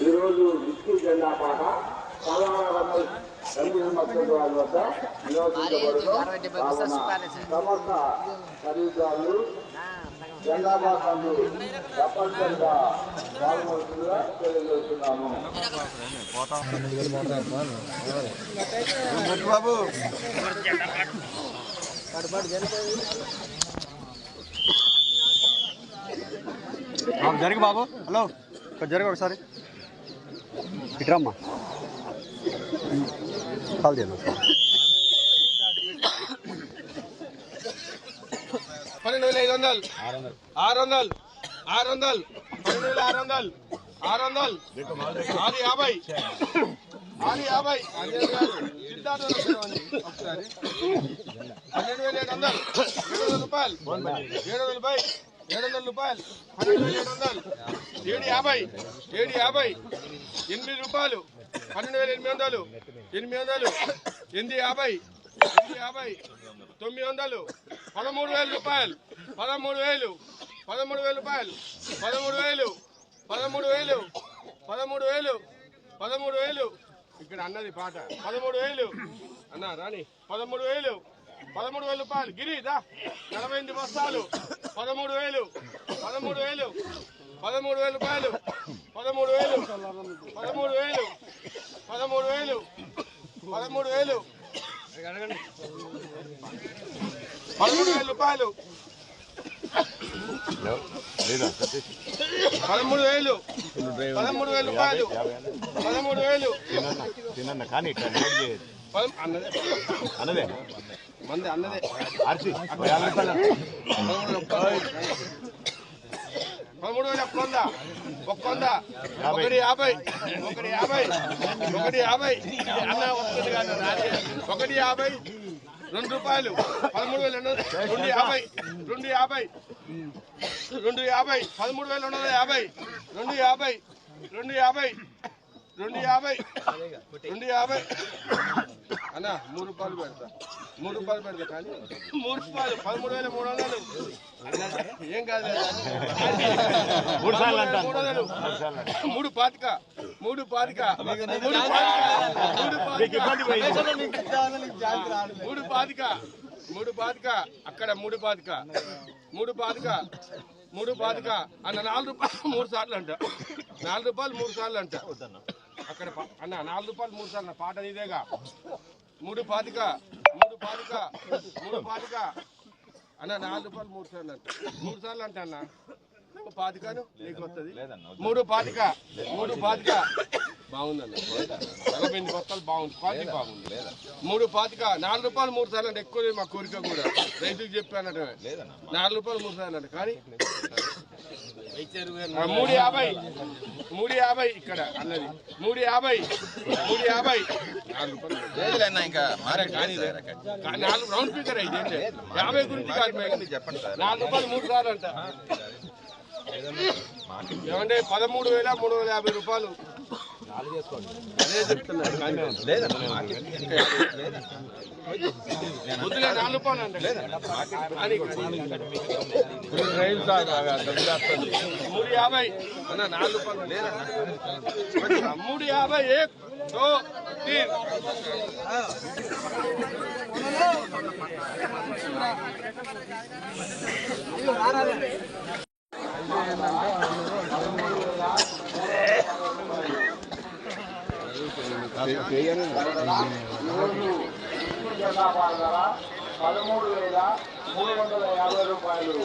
ఈరోజు విష్ణు జెండా పాట సాధారణ మద్దతు వారి వద్ద ఖరీదారులు తప్పనిసరిగా పాల్గొంటుందిగా తెలియజేస్తున్నాము బాబు జరిగి బాబు. హలో. జరగ ఒకసారి. ఇట్రమ్మా కాల్ పన్నెండు వేల ఐదు వందలు. ఆరు వందలు. ఆరు వందలు. పన్నెండు వేల ఆరు వందలు. ఆరు వందలు. ఆరు యాభై. ఆరు యాభై. పన్నెండు వేల ఏడు వందలు. ఏడు వందల రూపాయలు. ఏడు వందల రూపాయలు. ఏడు వందల రూపాయలు. పన్నెండు వేల ఏడు వందలు ఏడు యాభై ఏడు యాభై ఎనిమిది రూపాయలు. పన్నెండు వేల ఎనిమిది వందలు. ఎనిమిది వందలు. ఎనిమిది యాభై ఎనిమిది యాభై తొమ్మిది వందలు. పదమూడు వేల రూపాయలు. పదమూడు వేలు. పదమూడు వేల రూపాయలు. పదమూడు వేలు. పదమూడు వేలు. పదమూడు వేలు. పదమూడు వేలు. ఇక్కడ అన్నది పాట. పదమూడు వేలు. అన్న రాణి పదమూడు వేలు. పదమూడు వేల రూపాయలు. గిరి దా. నలభై ఎనిమిది బస్తాలు. పదమూడు వేలు. పదమూడు వేలు. పదమూడు వేల రూపాయలు. పదమూడు వేలు. పదమూడు వేలు. పదమూడు వేలు. పదమూడు వేలు. పదమూడు వేల రూపాయలు. పదమూడు వేలు. పదమూడు వేల. రూపాయలు. పదమూడు వేలు. అన్నదే. మంది అన్నదే. పదమూడు వేల ఒక్క వంద. ఒక్క వంద. ఒకటి యాభై. ఒకటి యాభై. ఒకటి యాభై. అన్న వస్తుంది రాజే. ఒకటి యాభై. రెండు రూపాయలు. పదమూడు వేల రెండు యాభై. రెండు యాభై. రెండు యాభై. పదమూడు వేల రెండు వందల యాభై. రెండు యాభై. రెండు యాభై. రెండు యాభై. రెండు యాభై. అన్న మూడు రూపాయలు పెడతా. మూడు రూపాయలు పెడతా కానీ మూడు రూపాయలు. పదమూడు వేల మూడు వందలు. ఏం కాదు మూడు సార్లు అంటాను. మూడు వందలు. మూడు పాతిక. మూడు పాతిక. మూడు పాతిక. మూడు. పాతిక. అక్కడ మూడు పాతిక. మూడు పాతిక. మూడు పాతిక. అన్న నాలుగు రూపాయలు మూడు సార్లు అంట. నాలుగు రూపాయలు మూడు సార్లు అంట. అక్కడ అన్న నాలుగు రూపాయలు మూడు సార్లు. పాట నీదేగా. మూడు పాతిక మూడు పాతిక మూడు పాతిక. అన్న నాలుగు రూపాయలు మూడు సార్లు అంట. మూడు సార్లు అంట అన్న. పాతికను నీకు వస్తుంది. మూడు పాతిక మూడు పాతిక. నలభై ఎనిమిది బస్తాలు బాగుంది. క్వాలిటీ బాగుంది. మూడు పాతిక నాలుగు రూపాయలు మూడు సార్లు అంటే ఎక్కువ మా కోరిక కూడా. రైతుకి చెప్పానట నాలుగు రూపాయలు మూడు సార్లు అంటే కానీ మూడు యాభై మూడు యాభై ఇక్కడ అన్నది. మూడు యాభై మూడు యాభై. ఇంకా మారే కానీ నాలుగు రౌండ్ ఫిగర్ అయితే? యాభై గురించి మేడం. నాలుగు రూపాయలు మూడు సార్లు అంట. ఏమంటే పదమూడు వేల మూడు వేల యాభై రూపాయలు. అదే చెప్తున్నారు మూడు యాభై అన్న నాలుగు రూపాయలు మూడు యాభై తీన్ పదమూడు వేల మూడు వందల యాభై రూపాయలు.